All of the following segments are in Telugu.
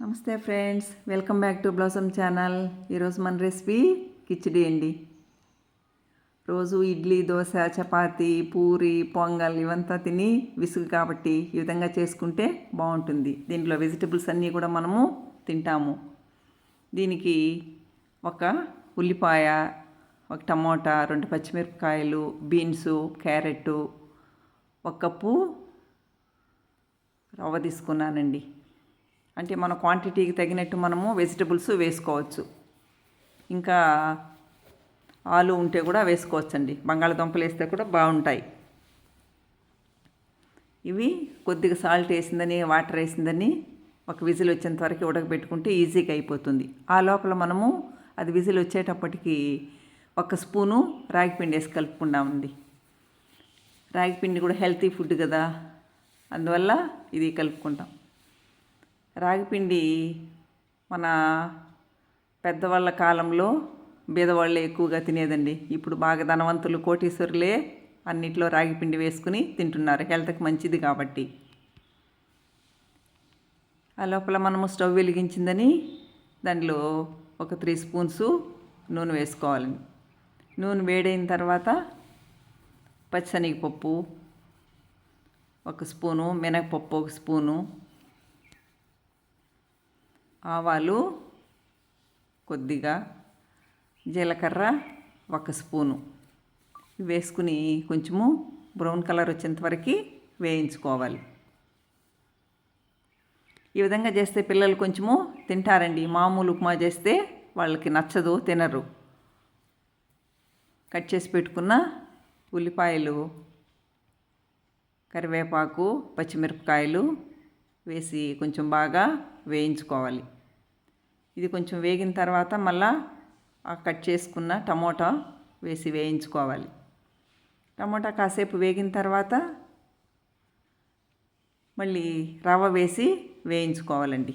నమస్తే friends welcome back to blossom channel. ఈరోజు మన రెసిపీ కిచిడి అండి. రోజు ఇడ్లీ దోశ చపాతి పూరి పొంగల్ ఇవంతా తిని విసుగు కాబట్టి ఈ విధంగా చేసుకుంటే బాగుంటుంది. దీంట్లో వెజిటబుల్స్ అన్నీ కూడా మనము తింటాము. దీనికి ఒక ఉల్లిపాయ ఒక టమోటా రెండు పచ్చిమిరపకాయలు బీన్స్ క్యారెట్ ఒక కప్పు రవ్వ తీసుకున్నానండి. అంటే మన క్వాంటిటీకి తగినట్టు మనము వెజిటబుల్స్ వేసుకోవచ్చు. ఇంకా ఆలు ఉంటే కూడా వేసుకోవచ్చండి. బంగాళదుంపలు వేస్తే కూడా బాగుంటాయి. ఇవి కొద్దిగా సాల్ట్ వేసిందని వాటర్ వేసిందని ఒక విజిల్ వచ్చేంత వరకు ఉడకబెట్టుకుంటే ఈజీగా అయిపోతుంది. ఆ లోపల మనము అది విజిల్ వచ్చేటప్పటికి ఒక స్పూను రాగిపిండి వేసి కలుపుకుందామండి రాగిపిండి కూడా హెల్తీ ఫుడ్ కదా. అందువల్ల ఇది కలుపుకుంటాం. రాగిపిండి మన పెద్దవాళ్ళ కాలంలో బీదవాళ్ళే ఎక్కువగా తినేదండి. ఇప్పుడు బాగా ధనవంతులు కోటీశ్వరులే అన్నిట్లో రాగిపిండి వేసుకుని తింటున్నారు. హెల్త్కి మంచిది కాబట్టి. ఆ లోపల మనము స్టవ్ వెలిగించిందని దాంట్లో ఒక త్రీ స్పూన్స్ నూనె వేసుకోవాలండి నూనె వేడైన తర్వాత పచ్చనగపప్పు ఒక స్పూను మినపప్పు ఒక స్పూను ఆవాలు కొద్దిగా జీలకర్ర ఒక స్పూను. వేసుకుని కొంచెము బ్రౌన్ కలర్ వచ్చేంతవరకు వేయించుకోవాలి. ఈ విధంగా చేస్తే పిల్లలు కొంచెము తింటారండి. మామూలు ఉప్మా చేస్తే వాళ్ళకి నచ్చదు తినరు. కట్ చేసి పెట్టుకున్న ఉల్లిపాయలు కరివేపాకు పచ్చిమిరపకాయలు వేసి కొంచెం బాగా వేయించుకోవాలి. ఇది కొంచెం వేగిన తర్వాత మళ్ళా ఆ కట్ చేసుకున్న టమోటా వేసి వేయించుకోవాలి. టమోటా కాసేపు వేగిన తర్వాత మళ్ళీ రవ్వ వేసి వేయించుకోవాలండి.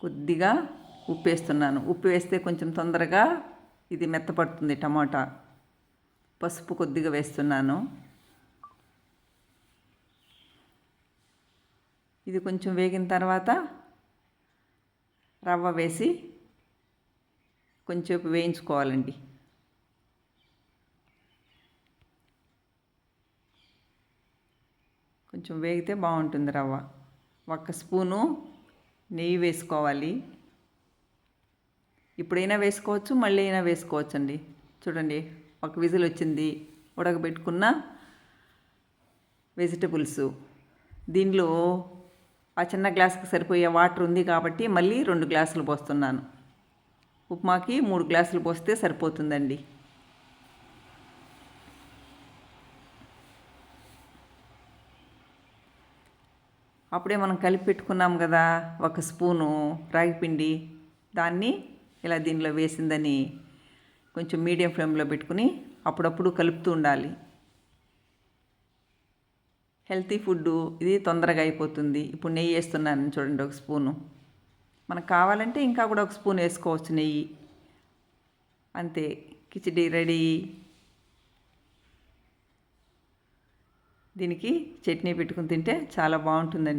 కొద్దిగా ఉప్పు వేస్తున్నాను. ఉప్పు వేస్తే కొంచెం తొందరగా ఇది మెత్తపడుతుంది టమోటా. పసుపు కొద్దిగా వేస్తున్నాను. ఇది కొంచెం వేగిన తర్వాత రవ్వ వేసి కొంచెంసేపు వేయించుకోవాలండి. కొంచెం వేగితే బాగుంటుంది రవ్వ. ఒక స్పూను నెయ్యి వేసుకోవాలి. ఇప్పుడైనా వేసుకోవచ్చు మళ్ళీ అయినా వేసుకోవచ్చు అండి చూడండి ఒక విజిల్ వచ్చింది. ఉడకబెట్టుకున్న వెజిటబుల్స్. దీనిలో ఆ చిన్న గ్లాసుకి సరిపోయే వాటర్ ఉంది కాబట్టి మళ్ళీ రెండు గ్లాసులు పోస్తున్నాను. ఉప్మాకి మూడు గ్లాసులు పోస్తే సరిపోతుందండి. అప్పుడే మనం కలిపి పెట్టుకున్నాం కదా ఒక స్పూను రాగిపిండి దాన్ని ఇలా దీనిలో వేసిందని కొంచెం మీడియం ఫ్లేమ్లో పెట్టుకుని అప్పుడప్పుడు కలుపుతూ ఉండాలి. హెల్తీ ఫుడ్ ఇది తొందరగా అయిపోతుంది. ఇప్పుడు నెయ్యి వేస్తున్నాను చూడండి ఒక స్పూను. మనకు కావాలంటే ఇంకా కూడా ఒక స్పూన్ వేసుకోవచ్చు నెయ్యి. అంతే. కిచిడి రెడీ. దీనికి చట్నీ పెట్టుకుని తింటే చాలా బాగుంటుందండి.